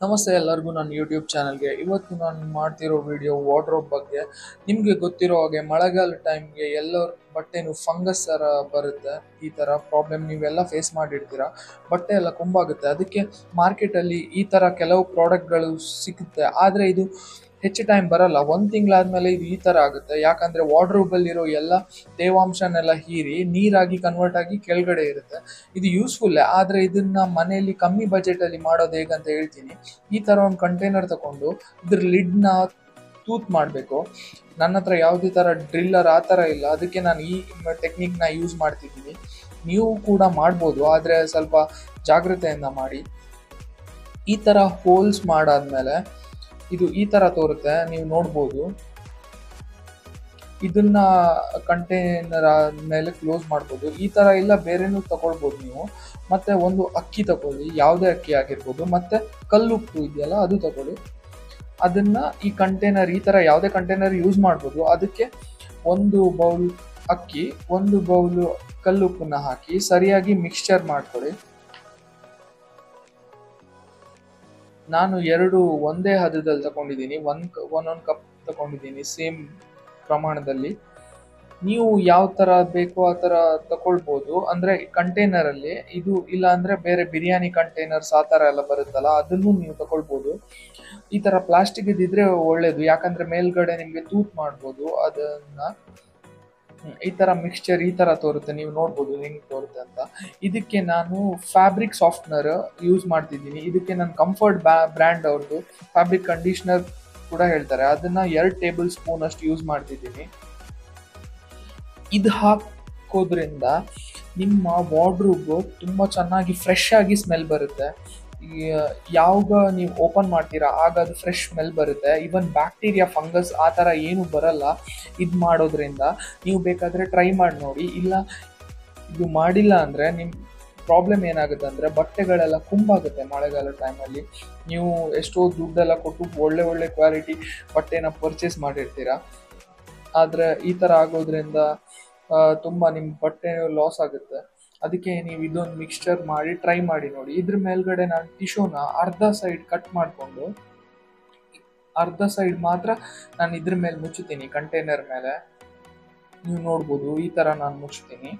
ನಮಸ್ತೆ ಎಲ್ಲರಿಗೂ ನನ್ನ ಯೂಟ್ಯೂಬ್ ಚಾನಲ್ಗೆ ಇವತ್ತು ನಾನು ಮಾಡ್ತಿರೋ ವಿಡಿಯೋ ವಾರ್ಡ್ರೋಬ್ ಬಗ್ಗೆ. ನಿಮಗೆ ಗೊತ್ತಿರೋ ಹಾಗೆ ಮಳೆಗಾಲ ಟೈಮ್ಗೆ ಎಲ್ಲರ ಬಟ್ಟೆನೂ ಫಂಗಸ್ ಥರ ಬರುತ್ತೆ. ಈ ಥರ ಪ್ರಾಬ್ಲಮ್ ನೀವೆಲ್ಲ ಫೇಸ್ ಮಾಡಿರ್ತೀರ? ಬಟ್ಟೆ ಎಲ್ಲ ಕುಂಬಾಗುತ್ತೆ. ಅದಕ್ಕೆ ಮಾರ್ಕೆಟಲ್ಲಿ ಈ ಥರ ಕೆಲವು ಪ್ರಾಡಕ್ಟ್ಗಳು ಸಿಗುತ್ತೆ. ಆದರೆ ಇದು ಹೆಚ್ಚು ಟೈಮ್ ಬರಲ್ಲ. ಒಂದು ತಿಂಗಳಾದ್ಮೇಲೆ ಇದು ಈ ಥರ ಆಗುತ್ತೆ. ಯಾಕಂದರೆ ವಾರ್ಡ್ರೋಬಲ್ಲಿರೋ ಎಲ್ಲ ತೇವಾಂಶನೆಲ್ಲ ಹೀರಿ ನೀರಾಗಿ ಕನ್ವರ್ಟ್ ಆಗಿ ಕೆಳಗಡೆ ಇರುತ್ತೆ. ಇದು ಯೂಸ್ಫುಲ್ಲೇ ಆದರೆ ಇದನ್ನು ಮನೆಯಲ್ಲಿ ಕಮ್ಮಿ ಬಜೆಟಲ್ಲಿ ಮಾಡೋದು ಹೇಗಂತ ಹೇಳ್ತೀನಿ. ಈ ಥರ ಒಂದು ಕಂಟೈನರ್ ತಗೊಂಡು ಇದ್ರ ಲಿಡ್ನ ತೂತ್ ಮಾಡಬೇಕು. ನನ್ನ ಹತ್ರ ಯಾವುದೇ ಥರ ಡ್ರಿಲ್ಲರ್ ಆ ಥರ ಇಲ್ಲ. ಅದಕ್ಕೆ ನಾನು ಈ ಟೆಕ್ನಿಕ್ನ ಯೂಸ್ ಮಾಡ್ತಿದ್ದೀನಿ. ನೀವು ಕೂಡ ಮಾಡ್ಬೋದು. ಆದರೆ ಸ್ವಲ್ಪ ಜಾಗ್ರತೆಯಿಂದ ಮಾಡಿ. ಈ ಥರ ಹೋಲ್ಸ್ ಮಾಡಾದ್ಮೇಲೆ ಇದು ಈ ಥರ ತೋರುತ್ತೆ, ನೀವು ನೋಡ್ಬೋದು. ಇದನ್ನ ಕಂಟೈನರ್ ಮೇಲೆ ಕ್ಲೋಸ್ ಮಾಡ್ಬೋದು. ಈ ಥರ ಇಲ್ಲ, ಬೇರೆನೂ ತಗೊಳ್ಬೋದು ನೀವು. ಮತ್ತೆ ಒಂದು ಅಕ್ಕಿ ತಗೊಳ್ಳಿ, ಯಾವುದೇ ಅಕ್ಕಿ ಆಗಿರ್ಬೋದು. ಮತ್ತೆ ಕಲ್ಲುಪ್ಪು ಇದೆಯಲ್ಲ, ಅದು ತಗೊಳ್ಳಿ. ಅದನ್ನ ಈ ಕಂಟೈನರ್ ಈ ಥರ ಯಾವುದೇ ಕಂಟೈನರ್ ಯೂಸ್ ಮಾಡ್ಬೋದು. ಅದಕ್ಕೆ ಒಂದು ಬೌಲ್ ಅಕ್ಕಿ, ಒಂದು ಬೌಲು ಕಲ್ಲುಪ್ಪನ್ನ ಹಾಕಿ, ಸರಿಯಾಗಿ ಮಿಕ್ಸ್ಚರ್ ಮಾಡ್ಕೊಳ್ಳಿ ನಾನು ಎರಡು ಒಂದೇ ಹದದಲ್ಲಿ ತಗೊಂಡಿದ್ದೀನಿ, ಒಂದು ಒಂದೊಂದು ಕಪ್ ತಗೊಂಡಿದ್ದೀನಿ ಸೇಮ್ ಪ್ರಮಾಣದಲ್ಲಿ. ನೀವು ಯಾವ ಥರ ಬೇಕೋ ಆ ಥರ ತಗೊಳ್ಬೋದು ಅಂದರೆ ಕಂಟೈನರಲ್ಲಿ ಇದು ಇಲ್ಲ ಅಂದರೆ ಬೇರೆ ಬಿರಿಯಾನಿ ಕಂಟೈನರ್ಸ್ ಆ ಥರ ಎಲ್ಲ ಬರುತ್ತಲ್ಲ, ಅದನ್ನು ನೀವು ತಗೊಳ್ಬೋದು ಈ ಥರ ಪ್ಲಾಸ್ಟಿಕ್ ಇದ್ದಿದ್ರೆ ಒಳ್ಳೇದು, ಯಾಕಂದರೆ ಮೇಲ್ಗಡೆ ನಿಮಗೆ ತೂತ್ ಮಾಡ್ಬೋದು, ಅದನ್ನು ಈ ಥರ ಮಿಕ್ಸ್ಚರ್ ಈ ಥರ ತೋರುತ್ತೆ, ನೀವು ನೋಡ್ಬೋದು ಹೆಂಗೆ ತೋರುತ್ತೆ ಅಂತ. ಇದಕ್ಕೆ ನಾನು ಫ್ಯಾಬ್ರಿಕ್ ಸಾಫ್ಟ್ನರ್ ಯೂಸ್ ಮಾಡ್ತಿದ್ದೀನಿ. ಇದಕ್ಕೆ ನಾನು ಕಂಫರ್ಟ್ ಬ್ರ್ಯಾಂಡ್ ಅವ್ರದ್ದು ಫ್ಯಾಬ್ರಿಕ್ ಕಂಡೀಷ್ನರ್ ಕೂಡ ಹೇಳ್ತಾರೆ. ಅದನ್ನ ಎರಡು ಟೇಬಲ್ ಸ್ಪೂನ್ ಅಷ್ಟು ಯೂಸ್ ಮಾಡ್ತಿದ್ದೀನಿ. ಇದು ಹಾಕೋದ್ರಿಂದ ನಿಮ್ಮ ವಾರ್ಡ್ರೂಬ್ ತುಂಬ ಚೆನ್ನಾಗಿ ಫ್ರೆಶ್ ಆಗಿ ಸ್ಮೆಲ್ ಬರುತ್ತೆ. ಯಾವಾಗ ನೀವು ಓಪನ್ ಮಾಡ್ತೀರಾ, ಆಗ ಅದು ಫ್ರೆಶ್ ಸ್ಮೆಲ್ ಬರುತ್ತೆ. ಈವನ್ ಬ್ಯಾಕ್ಟೀರಿಯಾ ಫಂಗಸ್ ಆ ಥರ ಏನು ಬರಲ್ಲ. ಇದು ಮಾಡೋದ್ರಿಂದ ನೀವು ಬೇಕಾದರೆ ಟ್ರೈ ಮಾಡಿ ನೋಡಿ. ಇಲ್ಲ, ಇದು ಮಾಡಿಲ್ಲ ಅಂದರೆ ನಿಮ್ಮ ಪ್ರಾಬ್ಲಮ್ ಏನಾಗುತ್ತೆ ಅಂದರೆ ಬಟ್ಟೆಗಳೆಲ್ಲ ಕುಂಬಾಗುತ್ತೆ ಮಳೆಗಾಲ ಟೈಮಲ್ಲಿ ನೀವು ಎಷ್ಟೋ ದುಡ್ಡೆಲ್ಲ ಕೊಟ್ಟು ಒಳ್ಳೆ ಒಳ್ಳೆ ಕ್ವಾಲಿಟಿ ಬಟ್ಟೆನ ಪರ್ಚೇಸ್ ಮಾಡಿರ್ತೀರ. ಆದರೆ ಈ ಥರ ಆಗೋದ್ರಿಂದ ತುಂಬ ನಿಮ್ಮ ಬಟ್ಟೆ ಲಾಸ್ ಆಗುತ್ತೆ. ಅದಕ್ಕೆ ನೀವು ಇದೊಂದು ಮಿಕ್ಸ್ಚರ್ ಮಾಡಿ ಟ್ರೈ ಮಾಡಿ ನೋಡಿ. ಇದ್ರ ಮೇಲ್ಗಡೆ ನಾನು ಟಿಶ್ಯೂನ ಅರ್ಧ ಸೈಡ್ ಕಟ್ ಮಾಡಿಕೊಂಡು, ಅರ್ಧ ಸೈಡ್ ಮಾತ್ರ ನಾನು ಇದ್ರ ಮೇಲೆ ಮುಚ್ಚುತ್ತೀನಿ ಕಂಟೈನರ್ ಮೇಲೆ. ನೀವು ನೋಡ್ಬೋದು, ಈ ಥರ ನಾನು ಮುಚ್ತೀನಿ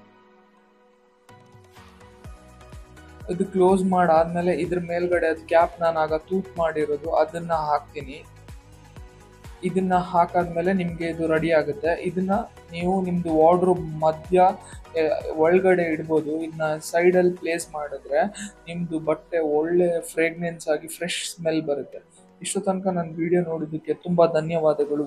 ಇದು ಕ್ಲೋಸ್ ಮಾಡಾದ್ಮೇಲೆ ಇದ್ರ ಮೇಲ್ಗಡೆ ಅದು ಕ್ಯಾಪ್ ನಾನು ಆಗ ತೂತ್ ಮಾಡಿರೋದು, ಅದನ್ನ ಹಾಕ್ತೀನಿ. ಇದನ್ನ ಹಾಕಾದ್ಮೇಲೆ ನಿಮಗೆ ಇದು ರೆಡಿ ಆಗುತ್ತೆ. ಇದನ್ನ ನೀವು ನಿಮ್ದು ವಾರ್ಡ್ರೋಬ್ ಮಧ್ಯ ಒಳಗಡೆ ಇಡ್ಬೋದು. ಇದನ್ನ ಸೈಡಲ್ಲಿ ಪ್ಲೇಸ್ ಮಾಡಿದ್ರೆ ನಿಮ್ಮದು ಬಟ್ಟೆ ಒಳ್ಳೆ ಫ್ರೇಗ್ನೆನ್ಸ್ ಆಗಿ ಫ್ರೆಶ್ ಸ್ಮೆಲ್ ಬರುತ್ತೆ. ಇಷ್ಟು ತನಕ ನನ್ನ ವಿಡಿಯೋ ನೋಡಿದ್ದಕ್ಕೆ ತುಂಬ ಧನ್ಯವಾದಗಳು.